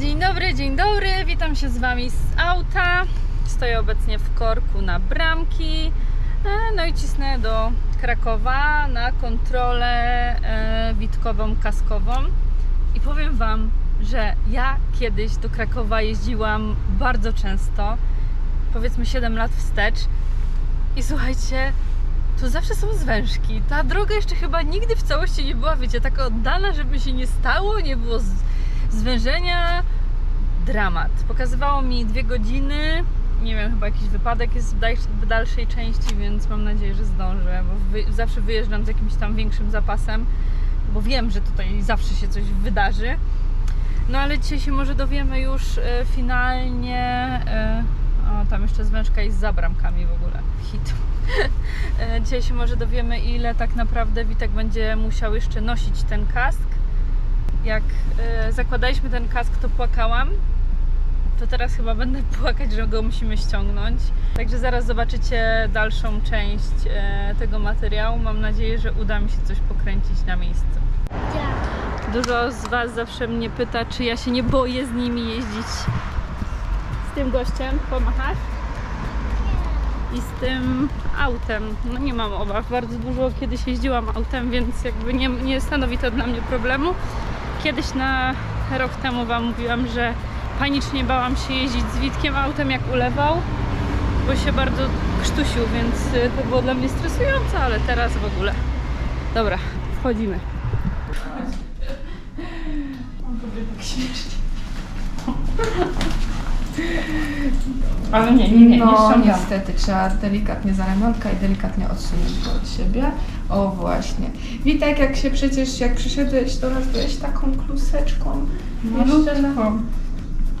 Dzień dobry, dzień dobry, witam się z Wami z auta. Stoję obecnie w korku na bramki. E, No i cisnę do Krakowa na kontrolę e, witkową, kaskową. I powiem Wam, że ja kiedyś do Krakowa jeździłam bardzo często, powiedzmy 7 lat wstecz. I słuchajcie, tu zawsze są zwężki. Ta droga jeszcze chyba nigdy w całości nie była, wiecie, taka oddana, żeby się nie stało, nie było z, zwężenia. Dramat. Pokazywało mi dwie godziny. Nie wiem, chyba jakiś wypadek jest w, dal- w dalszej części, więc mam nadzieję, że zdążę, bo wy, zawsze wyjeżdżam z jakimś tam większym zapasem, bo wiem, że tutaj zawsze się coś wydarzy. No ale dzisiaj się może dowiemy już e, finalnie. E, o, tam jeszcze zwężka jest za bramkami w ogóle. Hit. E, Dzisiaj się może dowiemy, ile tak naprawdę Witek będzie musiał jeszcze nosić ten kask. Jak e, zakładaliśmy ten kask, to płakałam. To teraz chyba będę płakać, że go musimy ściągnąć. Także zaraz zobaczycie dalszą część e, tego materiału. Mam nadzieję, że uda mi się coś pokręcić na miejscu. Dużo z Was zawsze mnie pyta, czy ja się nie boję z nimi jeździć. Z tym gościem pomachasz? I z tym autem. No nie mam obaw. Bardzo dużo kiedyś jeździłam autem, więc jakby nie, nie stanowi to dla mnie problemu. Kiedyś na rok temu Wam mówiłam, że panicznie bałam się jeździć z Witkiem autem jak ulewał, bo się bardzo krztusił, więc y, to było dla mnie stresujące, ale teraz w ogóle. Dobra, wchodzimy. Ale nie, nie, nie, nie No ściągam. niestety, trzeba delikatnie za ramionka i delikatnie odsunąć go od siebie. O właśnie. Witek, jak się przecież, jak przyszedłeś do nas, byłeś taką kluseczką. Jeszcze na,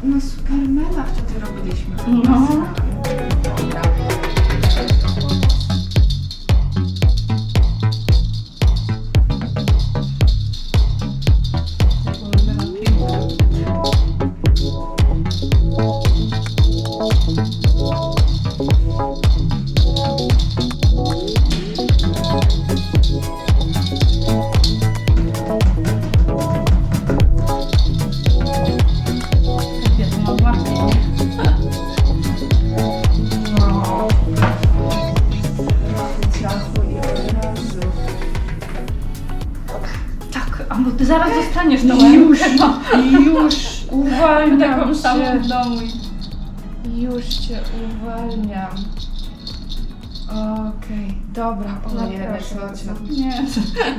na Supermana wtedy robiliśmy. No. Dobra. Cię. w domu. Już cię uwalniam. Okej, dobra, o nie, co Nie.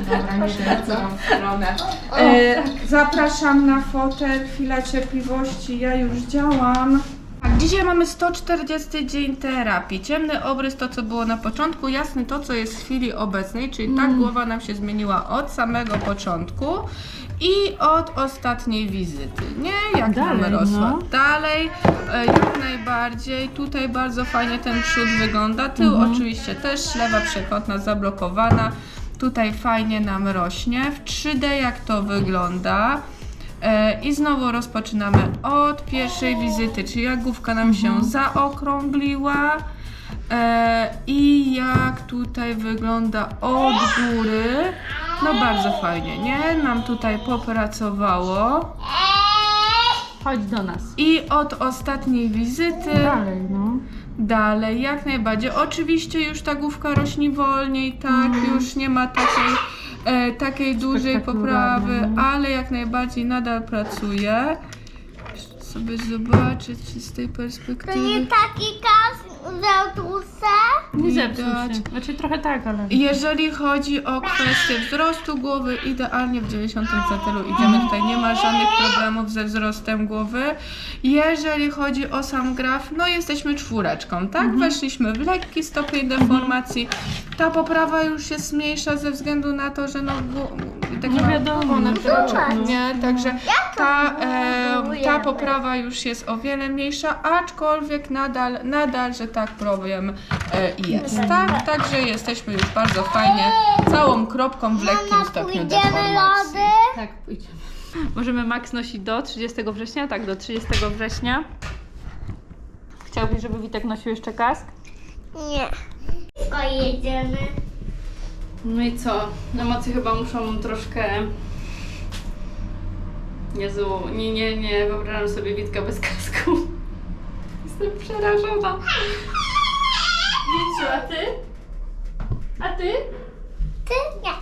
Dobra, nie wiem, w którą stronę. E, zapraszam na fotel, chwila cierpliwości, ja już działam. Tak, dzisiaj mamy 140 dzień terapii. Ciemny obrys to, co było na początku, jasny to, co jest w chwili obecnej, czyli tak głowa nam się zmieniła od samego początku i od ostatniej wizyty, nie? Jak Dalej, nam rosła. no. Dalej, e, jak najbardziej. Tutaj bardzo fajnie ten przód wygląda. Tył oczywiście też, lewa przekątna zablokowana. Tutaj fajnie nam rośnie. W 3D jak to wygląda. E, I znowu rozpoczynamy od pierwszej wizyty, czyli jak główka nam się zaokrągliła. E, I jak tutaj wygląda od góry. No bardzo fajnie, nie? Nam tutaj popracowało. Chodź do nas. I od ostatniej wizyty Dalej, no. dalej, jak najbardziej. Oczywiście już ta główka rośnie wolniej, tak, już nie ma takiej, e, takiej dużej Spektakularnej, poprawy, no. ale jak najbardziej nadal pracuje. Sobie zobaczyć z tej To perspektywy. nie taki kask z autobusa? Nie zepsuł Widać. się. Znaczy trochę tak, ale... Jeżeli chodzi o kwestię wzrostu głowy, idealnie w 90 centylu idziemy. Tutaj nie ma żadnych problemów ze wzrostem głowy. Jeżeli chodzi o sam graf, no jesteśmy czwóreczką, tak? Weszliśmy w lekki stopień deformacji. Ta poprawa już jest mniejsza ze względu na to, że no, gło- tak No ma wiadomo, no. roczek, nie? Także ta, e, ta poprawa już jest o wiele mniejsza, aczkolwiek nadal, nadal, że tak powiem, e, jest. Tak, także jesteśmy już bardzo fajnie, całą kropką w lekkim stopniu deformacji. lody? Tak, pójdziemy. Możemy max nosić do 30 września? Tak, do 30 września. Chciałbyś, żeby Witek nosił jeszcze kask? Nie. Tylko jedziemy. No i co? Emocje chyba muszą troszkę Jezu, nie, nie, nie, wyobrażam sobie Witka bez kasku. Jestem przerażona. Wiciu, a ty? A ty? Ty? Nie.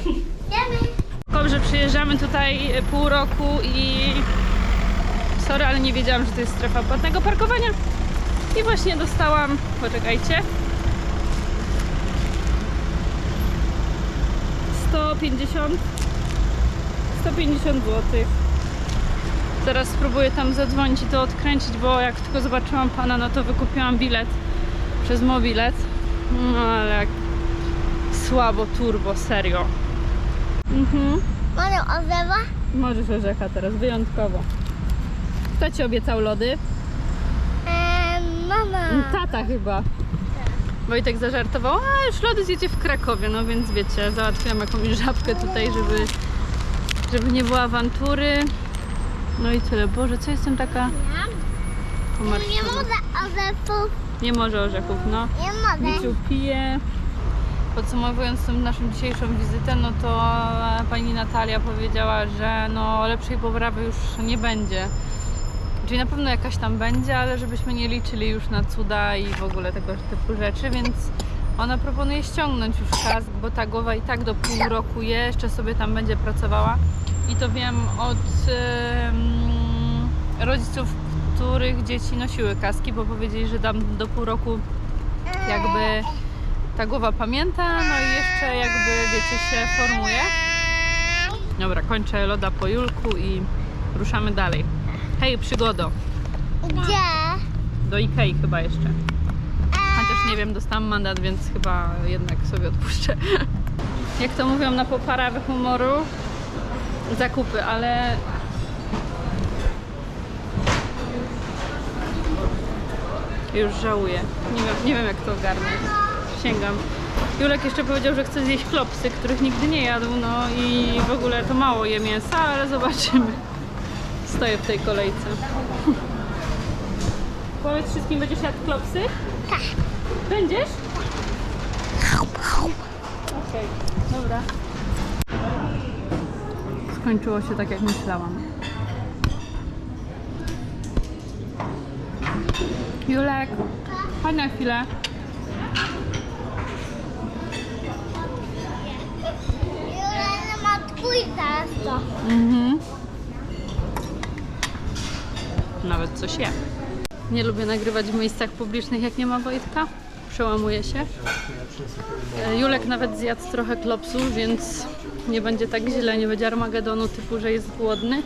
Idziemy. Dobrze, przyjeżdżamy tutaj pół roku i sorry, ale nie wiedziałam, że to jest strefa płatnego parkowania. I właśnie dostałam, poczekajcie, 150 150 zł. Teraz spróbuję tam zadzwonić i to odkręcić, bo jak tylko zobaczyłam pana, no to wykupiłam bilet przez mobilet. No ale jak słabo turbo, serio. Mhm. Może odzewa? Możesz orzecha teraz, wyjątkowo. Kto ci obiecał lody? Eee, mama. Tata chyba. Wojtek zażartował, a już lody zjecie w Krakowie, no więc wiecie, załatwiłam jakąś żabkę tutaj, żeby, żeby nie było awantury. No i tyle. Boże, co jestem taka Nie pomarszczona. może odzewów. Nie może orzechów, no. Nie może. Wiciu pije. Podsumowując tą naszą dzisiejszą wizytę, no to pani Natalia powiedziała, że no lepszej poprawy już nie będzie. Czyli na pewno jakaś tam będzie, ale żebyśmy nie liczyli już na cuda i w ogóle tego typu rzeczy, więc ona proponuje ściągnąć już kask, bo ta głowa i tak do pół roku jeszcze sobie tam będzie pracowała. I to wiem od em, rodziców, których dzieci nosiły kaski, bo powiedzieli, że tam do pół roku jakby ta głowa pamięta, no i jeszcze jakby wiecie się formuje. Dobra, kończę loda po Julku i ruszamy dalej. Hej, przygodo. Gdzie? Do Ikei chyba jeszcze. Nie wiem, dostałam mandat, więc chyba jednak sobie odpuszczę. Jak to mówią na poprawę humoru, zakupy, ale już żałuję. Nie wiem, nie wiem jak to ogarnąć. Sięgam. Julek jeszcze powiedział, że chce zjeść klopsy, których nigdy nie jadł, no i w ogóle to mało je mięsa, ale zobaczymy. Stoję w tej kolejce. Powiedz wszystkim, będziesz jadł klopsy? Tak. Będziesz? Okej, dobra. Skończyło się tak jak myślałam. Julek, chodź na chwilę. Julena ma twój. Mhm. Nawet coś je. Nie lubię nagrywać w miejscach publicznych, jak nie ma Wojtka. Przełamuje się. E, Julek nawet zjadł trochę klopsów, więc nie będzie tak źle, nie będzie Armagedonu typu, że jest głodny.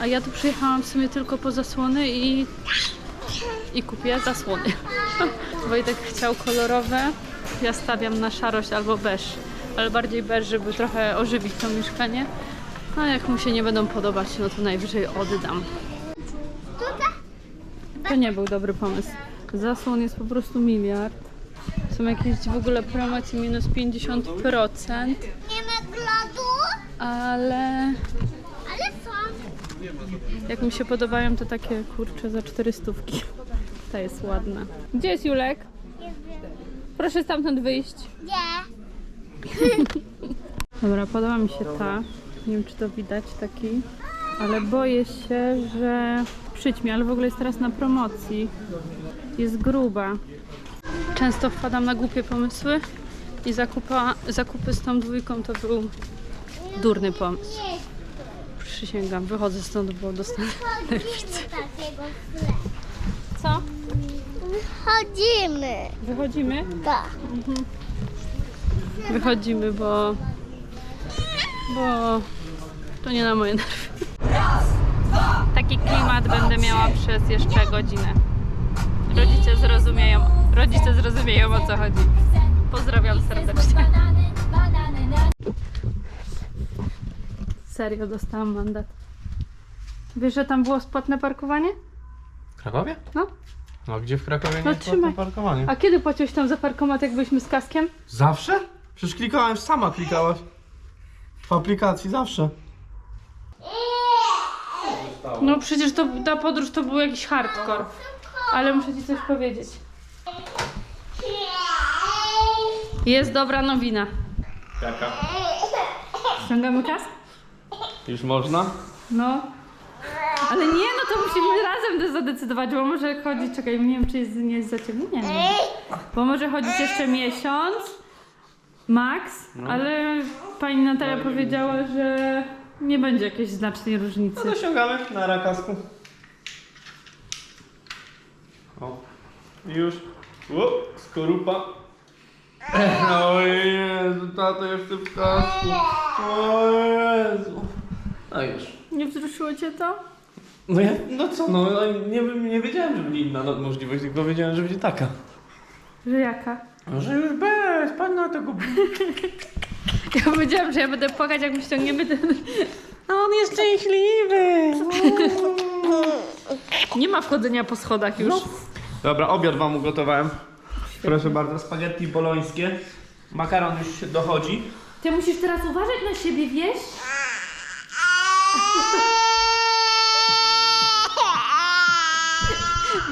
A ja tu przyjechałam w sumie tylko po zasłony i, i kupię zasłony. Wojtek chciał kolorowe, ja stawiam na szarość albo beż, ale bardziej beż, żeby trochę ożywić to mieszkanie. No jak mu się nie będą podobać, no to najwyżej oddam. To nie był dobry pomysł. Zasłon jest po prostu miliard. Są jakieś w ogóle promocje minus 50%, Nie ma glodu, ale ale są. jak mi się podobają, to takie kurcze za 400. Ta jest ładna. Gdzie jest Julek? Proszę stamtąd wyjść. Gdzie? Dobra, podoba mi się ta. Nie wiem, czy to widać taki. Ale boję się, że przyćmi, ale w ogóle jest teraz na promocji. Jest gruba. Często wpadam na głupie pomysły i zakupa, zakupy z tą dwójką to był durny pomysł. Przysięgam, wychodzę stąd, bo dostanę. Co? Chodzimy. Wychodzimy? Tak. Wychodzimy, bo... bo to nie na moje nerwy. Taki klimat będę miała przez jeszcze godzinę. Rodzice zrozumieją, rodzice zrozumieją o co chodzi. Pozdrawiam serdecznie. Serio, dostałam mandat. Wiesz, że tam było spłatne parkowanie? W Krakowie? No. No gdzie w Krakowie nie No, jest trzymaj. płatne parkowanie? A kiedy płaciłeś tam za parkomat, jak byliśmy z kaskiem? Zawsze? Przecież klikałem, sama klikałaś. W aplikacji zawsze. No przecież to, ta podróż to był jakiś hardcore. Ale muszę ci coś powiedzieć. Jest dobra nowina. Jaka? Ściągamy kask? Już można? No. Ale nie, no to musimy razem zadecydować, bo może chodzić, czekaj, nie wiem czy jest, nie jest za ciemno, nie wiem. Bo może chodzić jeszcze miesiąc, max, ale pani Natalia powiedziała, że nie będzie jakiejś znacznej No różnicy. to ściągamy na rakasku. O. Już. O, skorupa. O Jezu, tato jeszcze w kasku. O Jezu. No już. Nie wzruszyło cię to? No ja, no co, no no nie, nie wiedziałem, że będzie inna no, możliwość, tylko wiedziałem, że będzie taka. Że jaka? No, że już bez, pan na tego... Ja powiedziałam, że ja będę płakać, jak my ściągniemy ten... No on jest szczęśliwy. Nie ma wchodzenia po schodach już. Dobra, obiad wam ugotowałem. Proszę bardzo, spaghetti bolońskie. Makaron już się dochodzi. Ty musisz teraz uważać na siebie, wiesz?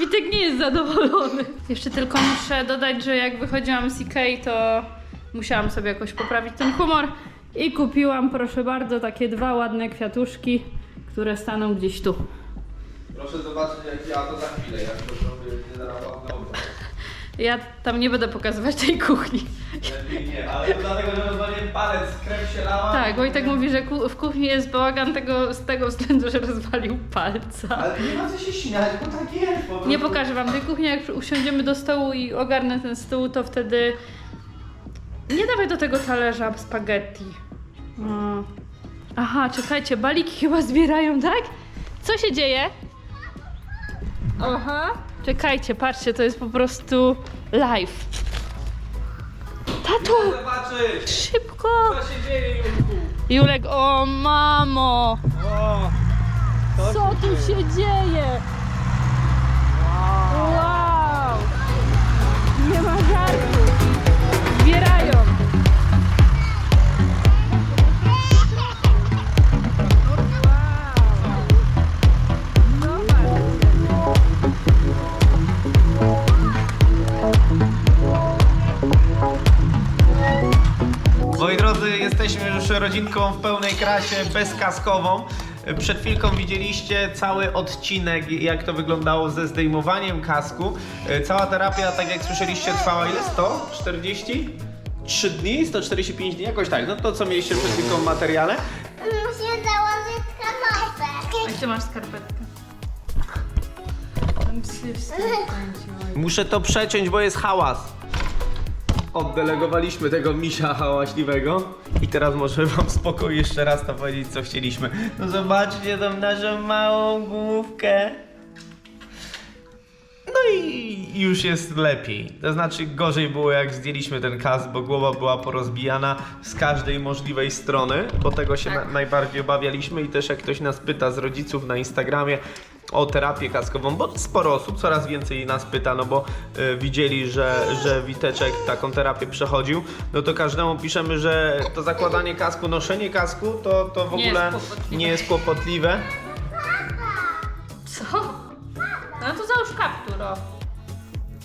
Witek nie jest zadowolony. Jeszcze tylko muszę dodać, że jak wychodziłam z Ikei, to musiałam sobie jakoś poprawić ten humor. I kupiłam, proszę bardzo, takie dwa ładne kwiatuszki, które staną gdzieś tu. Proszę zobaczyć jak ja to za chwilę, jak to Ja tam nie będę pokazywać tej kuchni. Lepiej nie, ale to dlatego, że rozwaliłem palec, krew się lała. Tak, Wojtek mówi, że ku- w kuchni jest bałagan tego, z tego względu, że rozwalił palca. Ale nie ma co się śmiać, bo tak jest po prostu. Nie pokażę wam tej kuchni, jak usiądziemy do stołu i ogarnę ten stół, to wtedy nie dawaj do tego talerza spaghetti. No. Aha, czekajcie, baliki chyba zbierają, tak? Co się dzieje? Aha. Czekajcie, patrzcie, to jest po prostu live. Tato, szybko! co się dzieje Julku. Julek, o mamo! O, Co tu się dzieje? Wow! Rodzinką w pełnej krasie, bezkaskową. Przed chwilką widzieliście cały odcinek, jak to wyglądało ze zdejmowaniem kasku. Cała terapia, tak jak słyszeliście, trwała ile? 140? 3 dni? 145 dni? Jakoś tak. No to, co mieliście przed chwilką w materiale. Muszę założyć kanapę. A gdzie masz skarpetkę? Tam się. Muszę to przeciąć, bo jest hałas. Oddelegowaliśmy tego misia hałaśliwego i teraz możemy wam w spokoju jeszcze raz to powiedzieć, co chcieliśmy. No zobaczcie tą naszą małą główkę. No i już jest lepiej. To znaczy gorzej było jak zdjęliśmy ten kas, bo głowa była porozbijana z każdej możliwej strony, bo tego się na, najbardziej obawialiśmy i też jak ktoś nas pyta z rodziców na Instagramie o terapię kaskową, bo sporo osób, coraz więcej nas pyta, no bo y, widzieli, że, że Witeczek taką terapię przechodził, no to każdemu piszemy, że to zakładanie kasku, noszenie kasku to, to w Nie jest ogóle kłopotliwe. nie jest kłopotliwe.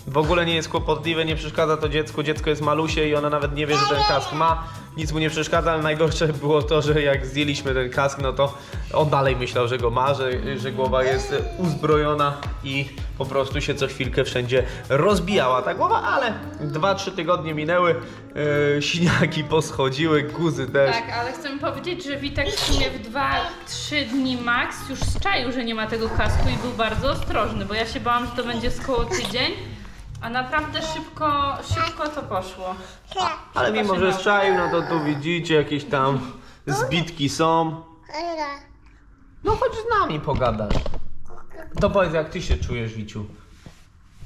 W ogóle nie jest kłopotliwe, nie przeszkadza to dziecku. Dziecko jest malusie i ona nawet nie wie, że ten kask ma. Nic mu nie przeszkadza, ale najgorsze było to, że jak zdjęliśmy ten kask, no to on dalej myślał, że go ma, że, że głowa jest uzbrojona i po prostu się co chwilkę wszędzie rozbijała ta głowa, ale 2-3 tygodnie minęły, yy, siniaki poschodziły, guzy też. Tak, ale chcę powiedzieć, że Witek w sumie w 2-3 dni max już zczaił, że nie ma tego kasku i był bardzo ostrożny, bo ja się bałam, że to będzie z koło tydzień, a naprawdę szybko, szybko to poszło. Ale mimo, że strzaił, no to tu widzicie, jakieś tam zbitki są. No chodź z nami pogadać. To powiedz, jak ty się czujesz, Wiciu?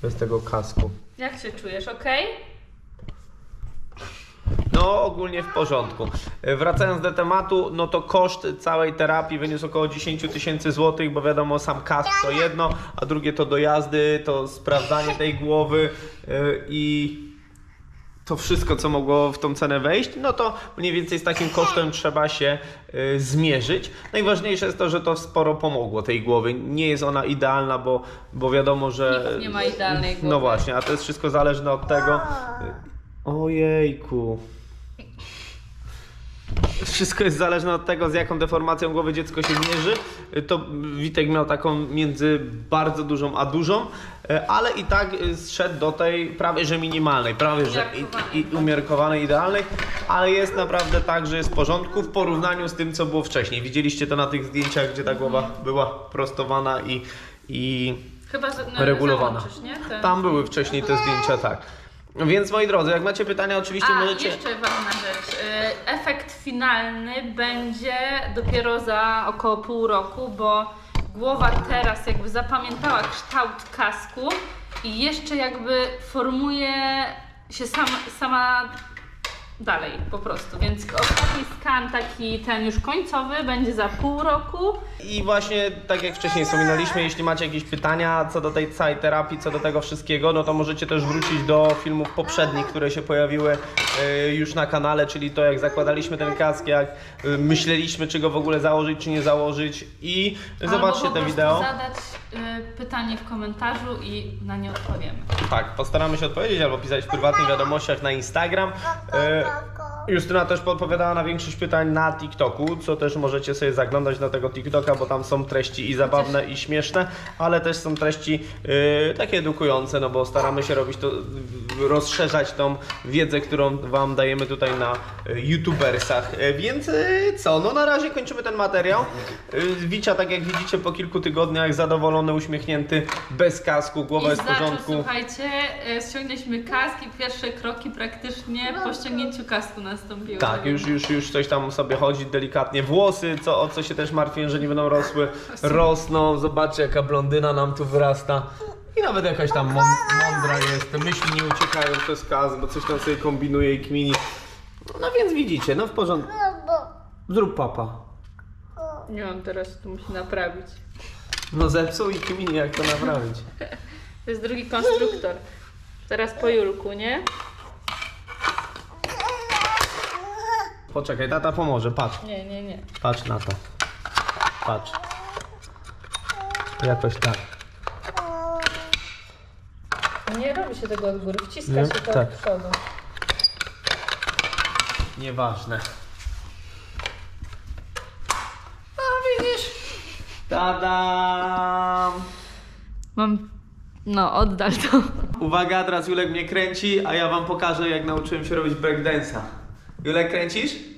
Bez tego kasku. Jak się czujesz, okej? No, ogólnie w porządku. E, Wracając do tematu, no to koszt całej terapii wyniósł około 10 tysięcy złotych, bo wiadomo, sam kask to jedno, a drugie to dojazdy, to sprawdzanie tej głowy e, i to wszystko, co mogło w tą cenę wejść, no to mniej więcej z takim kosztem trzeba się y, zmierzyć. Najważniejsze jest to, że to sporo pomogło tej głowy. Nie jest ona idealna, bo, bo wiadomo, że... Nikt nie ma idealnej głowy. No właśnie, a to jest wszystko zależne od tego... Ojejku. wszystko jest zależne od tego, z jaką deformacją głowy dziecko się mierzy. To Witek miał taką między bardzo dużą a dużą, y, ale i tak y, zszedł do tej prawie że minimalnej, prawie że i, i umiarkowanej, idealnej, ale jest naprawdę tak, że jest w porządku w porównaniu z tym, co było wcześniej. Widzieliście to na tych zdjęciach, gdzie ta głowa była prostowana i, i Chyba, no, regulowana. załączysz, tam były wcześniej te zdjęcia, tak. Więc moi drodzy, jak macie pytania, oczywiście A, możecie. jeszcze ważna rzecz. Y, Efekt finalny będzie dopiero za około pół roku, bo głowa teraz jakby zapamiętała kształt kasku i jeszcze jakby formuje się sama, sama dalej po prostu. Więc ostatni skan taki ten już końcowy będzie za pół roku. I właśnie tak jak wcześniej wspominaliśmy, jeśli macie jakieś pytania co do tej całej terapii, co do tego wszystkiego, no to możecie też wrócić do filmów poprzednich, które się pojawiły y, już na kanale, czyli to jak zakładaliśmy ten kask, jak y, myśleliśmy, czy go w ogóle założyć, czy nie założyć i Albo zobaczcie po te prostu wideo. zadać y, pytanie w komentarzu i na nie odpowiemy. Tak, postaramy się odpowiedzieć albo pisać w prywatnych wiadomościach na Instagram. E, Мавка. Justyna też podpowiadała na większość pytań na TikToku, co też możecie sobie zaglądać na tego TikToka, bo tam są treści i zabawne, i śmieszne, ale też są treści e, takie edukujące, no bo staramy się robić to, rozszerzać tą wiedzę, którą Wam dajemy tutaj na e, YouTubersach. E, więc co, no na razie kończymy ten materiał. E, Wicia, tak jak widzicie, po kilku tygodniach zadowolony, uśmiechnięty, bez kasku, głowa I jest w za to, porządku. słuchajcie, e, ściągnęliśmy kask i pierwsze kroki praktycznie po ściągnięciu kasku nastąpiły. Tak, już, już, już coś tam sobie chodzi delikatnie. Włosy, co, o co się też martwiłem, że nie będą rosły, rosną. Zobaczcie, jaka blondyna nam tu wyrasta. I nawet jakaś tam mąd- mądra jest. Te myśli nie uciekają przez kas, bo coś tam sobie kombinuje i kmini. No więc widzicie, no w porządku. Zrób papa. Nie mam teraz, tu musi naprawić. No zepsuł i kmini, jak to naprawić. To jest drugi konstruktor. Teraz po Julku, nie? Poczekaj, tata pomoże, patrz. Nie, nie, nie. Patrz na to. Patrz. Jakoś tak. Nie robi się tego od góry, wciska Nie? się to Tak. od przodu. Nieważne. A widzisz? Tadam! Mam... No, oddal to. Uwaga, teraz Julek mnie kręci, a ja wam pokażę jak nauczyłem się robić breakdance'a. Julek kręcisz?